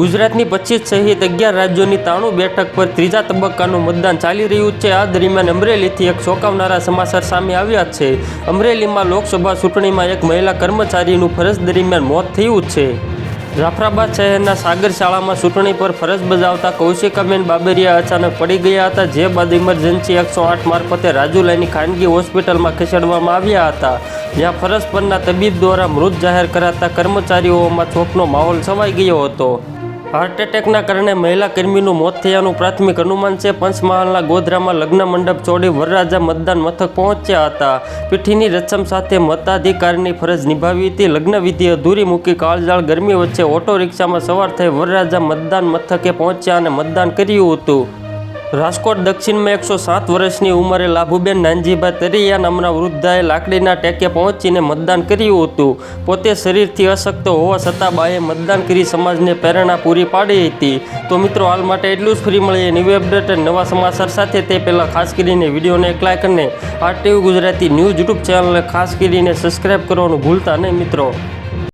ગુજરાતની પચીસ સહિત અગિયાર રાજ્યોની ત્રાણું બેઠક પર ત્રીજા તબક્કાનું મતદાન ચાલી રહ્યું છે. આ દરમિયાન અમરેલીથી એક ચોંકાવનારા સમાચાર સામે આવ્યા છે. અમરેલીમાં લોકસભા ચૂંટણીમાં એક મહિલા કર્મચારીનું ફરજ દરમિયાન મોત થયું છે. જાફરાબાદ શહેરના સાગર શાળામાં ચૂંટણી પર ફરજ બજાવતા કૌશિકાબેન બાબરિયા અચાનક પડી ગયા હતા, જે બાદ ઇમરજન્સી એકસો આઠ મારફતે રાજુલાની ખાનગી હોસ્પિટલમાં ખસેડવામાં આવ્યા હતા. જ્યાં ફરજ પરના તબીબ દ્વારા મૃત જાહેર કરાતા કર્મચારીઓમાં ચોકનો માહોલ છવાઈ ગયો હતો. હાર્ટ એટેકના કારણે મહિલા કર્મીનું મોત થયાનું પ્રાથમિક અનુમાન છે. પંચમહાલના ગોધરામાં લગ્ન મંડપ છોડી વરરાજા મતદાન મથક પહોંચ્યા હતા. પીઠીની રસમ સાથે મતાધિકારની ફરજ નિભાવી હતી. લગ્નવિધિ અધૂરી મૂકી કાળજાળ ગરમી વચ્ચે ઓટો રિક્ષામાં સવાર થઈ વરરાજા મતદાન મથકે પહોંચ્યા અને મતદાન કર્યું હતું. રાજકોટ દક્ષિણમાં એકસો સાત વર્ષની ઉંમરે લાભુબેન નાનજીભાઈ તરિયા નામના વૃદ્ધાએ લાકડીના ટેકે પહોંચીને મતદાન કર્યું હતું. પોતે શરીરથી અશક્ત હોવા છતાં બાએ મતદાન કરી સમાજને પ્રેરણા પૂરી પાડી હતી. તો મિત્રો, હાલ માટે એટલું જ. ફ્રી મળીએ ન્યૂ અપડેટ નવા સમાચાર સાથે. તે પહેલાં ખાસ કરીને વિડીયોને એક લાઇક અને આરટીવી ગુજરાતી ન્યૂઝ યુટ્યુબ ચેનલને ખાસ કરીને સબસ્ક્રાઈબ કરવાનું ભૂલતા નહીં મિત્રો.